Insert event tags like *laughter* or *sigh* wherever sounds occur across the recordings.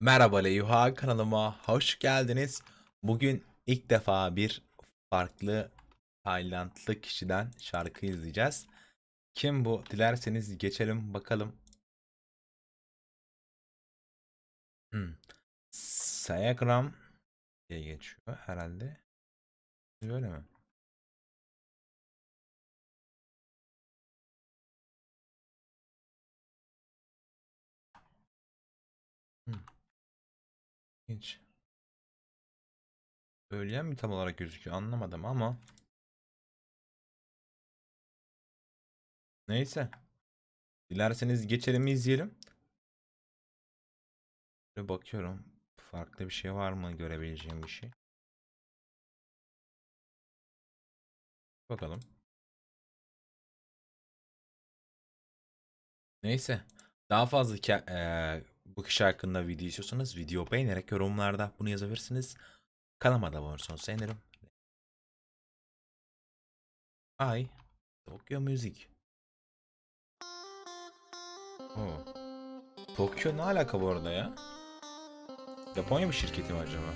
Merhaba Leyuha kanalıma hoş geldiniz. Bugün ilk defa bir farklı Taylandlı kişiden şarkı izleyeceğiz. Kim bu? Dilerseniz geçelim bakalım. Hmm. Sayagram diye geçiyor herhalde. Böyle mi? Hiç. Öğleyen mi tam olarak gözüküyor anlamadım ama. Neyse. Dilerseniz geçelim izleyelim. Şöyle bakıyorum. Farklı bir şey var mı görebileceğim bir şey. Bakalım. Neyse. Daha fazla e, bakış hakkında video istiyorsanız video beğenerek yorumlarda bunu yazabilirsiniz. Kanalıma da abone olursanız sevinirim. Ay, Tokyo müzik. Oo. Tokyo ne alaka bu arada ya? Japonya bir şirketi mi acaba?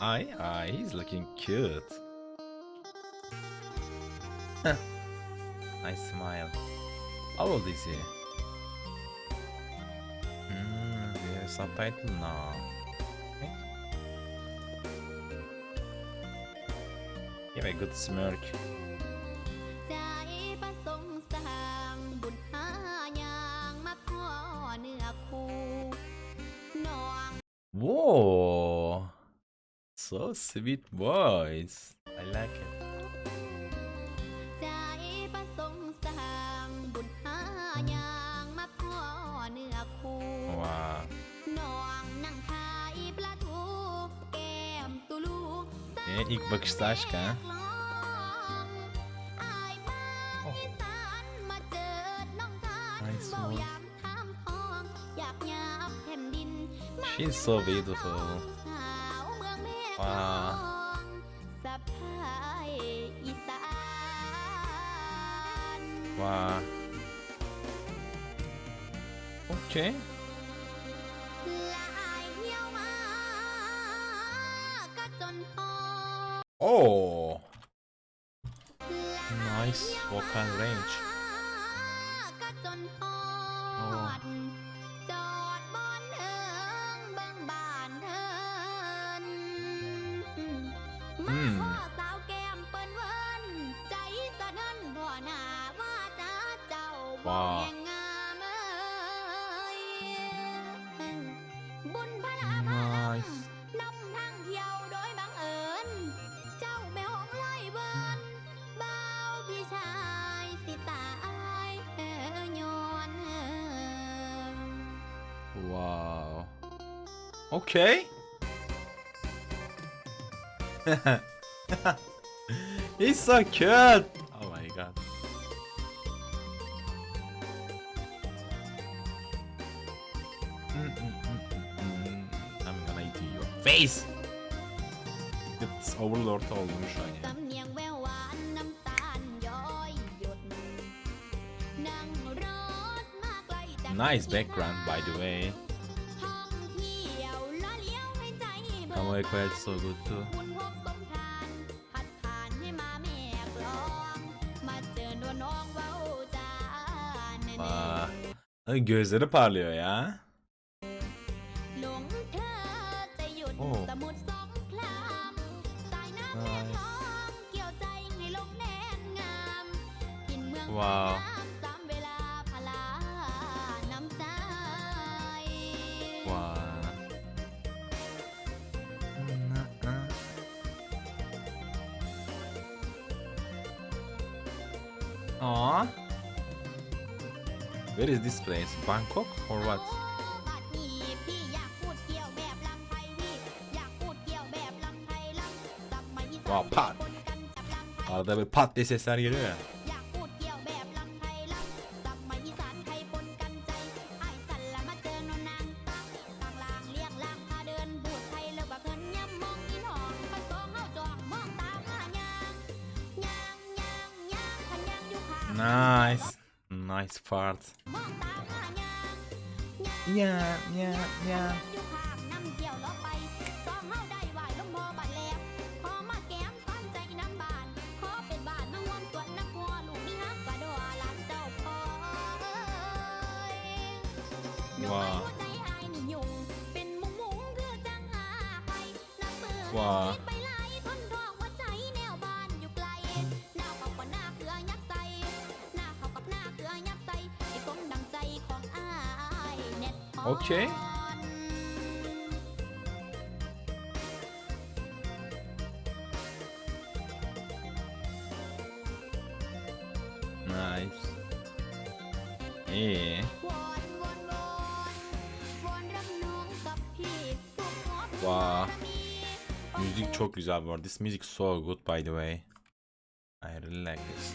Ay ay he's looking cute. I smile. How old is he? subtitle now. Okay. Give me a good smirk. Whoa, so sweet voice I like it Ee, ilk bakışta aşk ha. Oh. Nice one. She's so beautiful. Wow. Wow. Okay. Oh! Nice vocal range. ว้าว Okay. *laughs* He's so cute! Oh my god. Mm, mm, mm, I'm gonna eat your face! It's Overlord. Nice background by the way. Ama Equality So Good Too บุญพบสงกรานต์พัดผ่านให้มาแม่กลอง มาเจอหนวน้องเว้าจาแน่ Aa. Ay, Gözleri parlıyor ya. ๆหลงเธอจะหยุดโอ้ สมุทรสงครามสายน้ำเรียกร้องเกี่ยวใจให้ลงแนนงามกินเมือง Wow. Aww. Where is this place? Bangkok or what? Wow, pat! Arada böyle pat diye sesler geliyor ya. Nice. Nice fart. Yeah, yeah, yeah. ว้าว้า Okey. Nice. Eh. İyi. Wow. Müzik çok güzel bu arada. This music so good by the way. I really like this.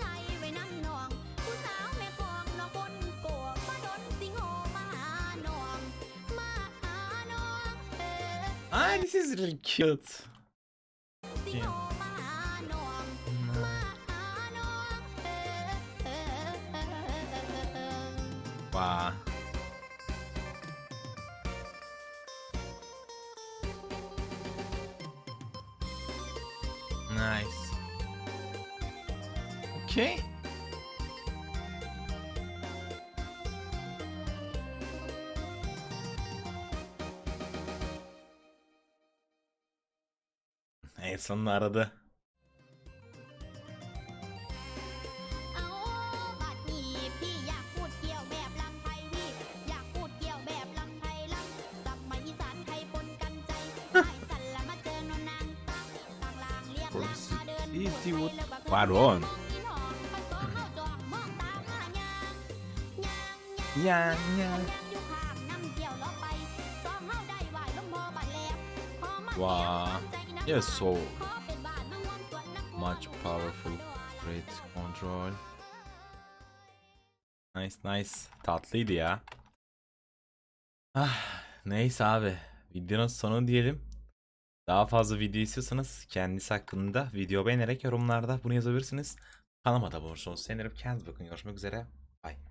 Ah, this is really cute. Yeah. Wow. Nice. Okay. En sonunu aradı. Easy wood. Pardon. Yeah, yeah. ว้า Yeah, so much powerful, great control. Nice, nice. Tatlıydı ya. Ah, neyse abi. Videonun sonu diyelim. Daha fazla video istiyorsanız kendisi hakkında video beğenerek yorumlarda bunu yazabilirsiniz. Kanalıma da bulursunuz. Sanırım kendinize bakın. Görüşmek üzere. Bye.